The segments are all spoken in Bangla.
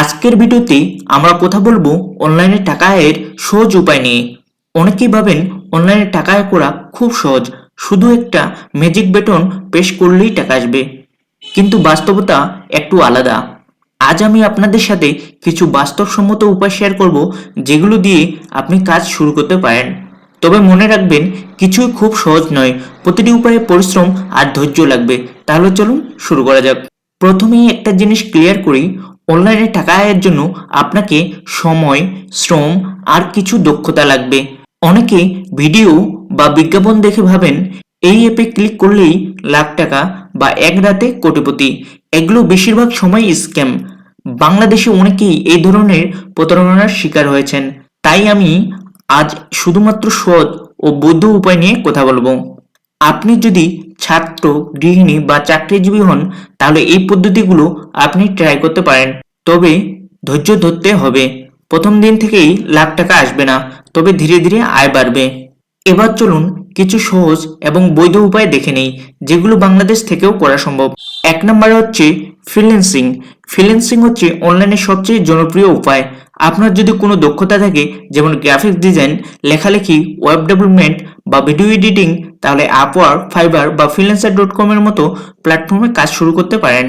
আজকের ভিডিওতে আমরা কথা বলব অনলাইনে টাকা আয়ের সহজ উপায় নিয়ে। অনেকেই ভাবেন অনলাইনে টাকা আয় করা খুব সহজ, শুধু একটা ম্যাজিক বেটন পেশ করলেই টাকা আসবে। কিন্তু বাস্তবতা একটু আলাদা। আজ আমি আপনাদের সাথে কিছু বাস্তবসম্মত উপায় শেয়ার করব, যেগুলো দিয়ে আপনি কাজ শুরু করতে পারেন। তবে মনে রাখবেন, কিছুই খুব সহজ নয়। প্রতিটি উপায়ে পরিশ্রম আর ধৈর্য লাগবে। তাহলে চলুন শুরু করা যাক। প্রথমেই একটা জিনিস ক্লিয়ার করি অনলাইনে টাকা আয়ের জন্য আপনাকে সময়, শ্রম আর কিছু দক্ষতা লাগবে। অনেকে ভিডিও বা বিজ্ঞাপন দেখে ভাবেন, এই অ্যাপে ক্লিক করলেই লাখ টাকা বা এক রাতে কোটিপতি। এগুলো বেশিরভাগ সময় স্ক্যাম। বাংলাদেশে অনেকেই এই ধরনের প্রতারণার শিকার হয়েছেন। তাই আমি আজ শুধুমাত্র সৎ ও বৈধ উপায় নিয়ে কথা বলব। আপনি যদি ছাত্র, গৃহিণী বা চাকরিজীবী হন, তাহলে এই পদ্ধতিগুলো আপনি ট্রাই করতে পারেন। তবে ধৈর্য ধরতে হবে। প্রথম দিন থেকেই লাখ টাকা আসবে না, তবে ধীরে ধীরে আয় বাড়বে। এবার চলুন কিছু সহজ এবং বৈধ উপায় দেখে নেই, যেগুলো বাংলাদেশ থেকেও করা সম্ভব। এক নম্বরে হচ্ছে ফ্রিল্যান্সিং ফ্রিল্যান্সিং হচ্ছে অনলাইনে সবচেয়ে জনপ্রিয় উপায়। আপনার যদি কোনো দক্ষতা থাকে, যেমন গ্রাফিক্স ডিজাইন লেখালেখি ওয়েব ডেভেলপমেন্ট বা ভিডিও এডিটিং তাহলে আপওয়ার ফাইবার বা ফ্রিল্যান্সার ডট কমের মতো প্ল্যাটফর্মে কাজ শুরু করতে পারেন।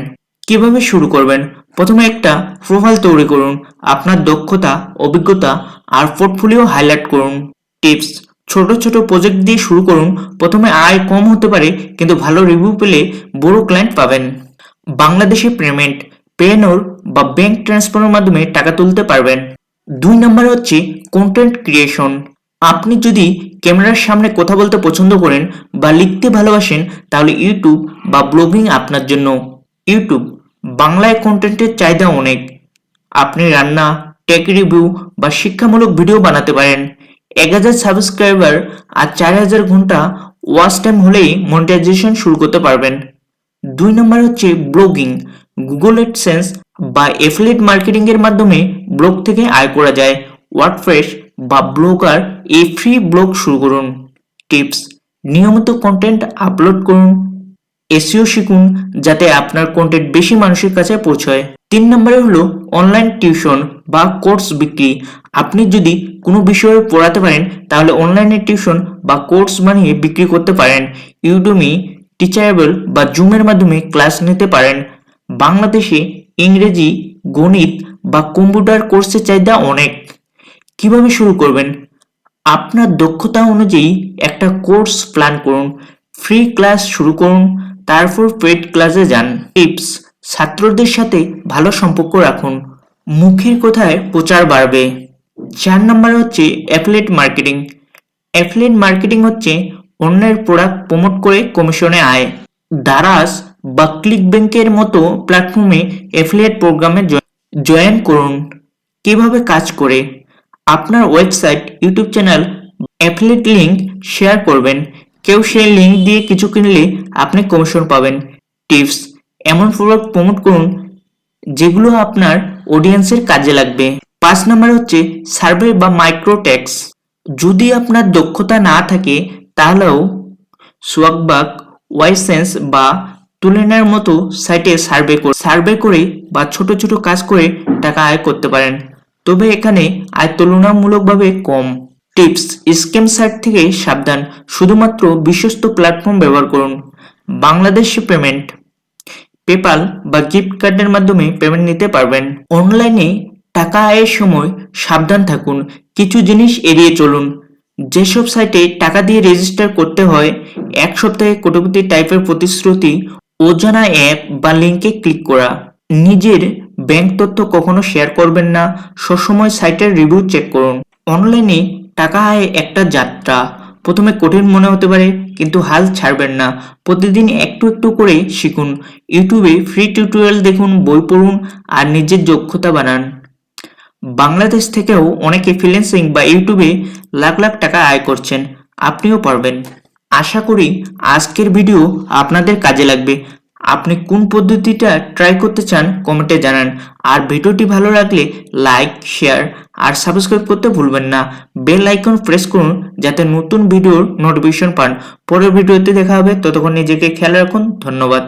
কীভাবে শুরু করবেন? প্রথমে একটা প্রোফাইল তৈরি করুন। আপনার দক্ষতা, অভিজ্ঞতা আর পোর্টফোলিও হাইলাইট করুন। টিপস ছোট ছোট প্রজেক্ট দিয়ে শুরু করুন। প্রথমে আয় কম হতে পারে, কিন্তু ভালো রিভিউ পেলে বড় ক্লায়েন্ট পাবেন। বাংলাদেশে পেমেন্ট পেনোর বা ব্যাংক ট্রান্সফারের মাধ্যমে টাকা তুলতে পারবেন। দুই নম্বর হচ্ছে কন্টেন্ট ক্রিয়েশন আপনি যদি ক্যামেরার সামনে কথা বলতে পছন্দ করেন বা লিখতে ভালোবাসেন, তাহলে ইউটিউব বা ব্লগিং আপনার জন্য। ইউটিউব বাংলায় কন্টেন্টের চাহিদা অনেক। আপনি রান্না টেক রিভিউ বা শিক্ষামূলক ভিডিও বানাতে পারেন। এক হাজার সাবস্ক্রাইবার আর চার হাজার ঘণ্টা ওয়াচ টাইম হলেই মনিটাইজেশন শুরু করতে পারবেন। দুই নম্বর হচ্ছে ব্লগিং গুগল এডসেন্স বা এফিলিয়েট মার্কেটিং এর মাধ্যমে ব্লগ থেকে আয় করা যায়। ওয়ার্ডপ্রেস বা ব্লগার এই ফ্রি ব্লগ শুরু করুন। টিপস নিয়মিত কন্টেন্ট আপলোড করুন। এসিও শিখুন, যাতে আপনার কন্টেন্ট বেশি মানুষের কাছে পৌঁছয়। তিন নম্বরে হলো অনলাইন টিউশন বা কোর্স বিক্রি। আপনি যদি কোনো বিষয়ে পড়াতে পারেন, তাহলে অনলাইনে টিউশন বা কোর্স বানিয়ে বিক্রি করতে পারেন। ইউডুমি টিচারেবল বা জুমের মাধ্যমে ক্লাস নিতে পারেন। বাংলাদেশে ইংরেজি, গণিত বা কম্পিউটার কোর্সের চাহিদা অনেক। কীভাবে শুরু করবেন? আপনার দক্ষতা অনুযায়ী একটা কোর্স প্ল্যান করুন, ফ্রি ক্লাস শুরু করুন, তারপর পেড ক্লাসে যান। টিপস, ছাত্রদের সাথে ভালো সম্পর্ক রাখুন। মুখের কথায় প্রচার বাড়বে। চার নম্বর হচ্ছে অ্যাফলেট মার্কেটিং অ্যাফিলেট মার্কেটিং হচ্ছে অন্যের প্রোডাক্ট প্রমোট করে কমিশনে আয়। দারাস বা ক্লিক ব্যাংকের মতো প্ল্যাটফর্মে অ্যাফিলিয়েট প্রোগ্রামে জয়েন করুন। কীভাবে কাজ করে? আপনার website, YouTube channel affiliate link share করবেন। কেউ সেই লিংক দিয়ে কিছু কিনলে আপনি কমিশন পাবেন। টিপস, এমন প্রোডাক্ট প্রমোট করুন যেগুলো আপনার অডিয়েন্সের কাজে লাগবে। পাঁচ নাম্বার হচ্ছে সার্ভে বা মাইক্রো ট্যাক্স। যদি আপনার দক্ষতা না থাকে, তাহলেও সোয়াকবাক ওয়াইসেন্স বা তুলনার মতো সাইটে সার্ভে সার্ভে করে বা ছোট ছোট কাজ করে টাকা আয় করতে পারেন। তবে এখানে আয় তুলনামূলকভাবে কম। টিপস স্ক্যাম সাইট থেকে সাবধান। শুধুমাত্র বিশ্বস্ত প্ল্যাটফর্ম ব্যবহার করুন। বাংলাদেশ পেমেন্ট পেপাল বা গিফট কার্ডের মাধ্যমে পেমেন্ট নিতে পারবেন। অনলাইনে টাকা আয়ের সময় সাবধান থাকুন। কিছু জিনিস এড়িয়ে চলুন। যেসব সাইটে টাকা দিয়ে রেজিস্টার করতে হয়, এক সপ্তাহে কোটিপতি টাইপের প্রতিশ্রুতি অজানা অ্যাপ বা লিঙ্কে ক্লিক করা। নিজের ব্যাংক তথ্য কখনো শেয়ার করবেন না। সবসময় সাইটের রিভিউ চেক করুন। অনলাইনে টাকা আয় একটা যাত্রা। প্রথমে কঠিন মনে হতে পারে, কিন্তু হাল ছাড়বেন না। প্রতিদিন একটু একটু করে শিখুন। ইউটিউবে ফ্রি টিউটোরিয়াল দেখুন, বই পড়ুন আর নিজের দক্ষতা বানান। বাংলাদেশ থেকেও অনেকে ফ্রিল্যান্সিং বা ইউটিউবে লাখ লাখ টাকা আয় করছেন। আপনিও পারবেন। আশা করি আজকের ভিডিও আপনাদের কাজে লাগবে। আপনি কোন পদ্ধতিটা ট্রাই করতে চান কমেন্টে জানান। আর ভিডিওটি ভালো লাগলে লাইক শেয়ার আর সাবস্ক্রাইব করতে ভুলবেন না। বেল আইকন প্রেস করুন যাতে নতুন ভিডিওর নোটিফিকেশন পান। পরের ভিডিওতে দেখা হবে। ততক্ষণ নিজেকে খেয়াল রাখুন। ধন্যবাদ।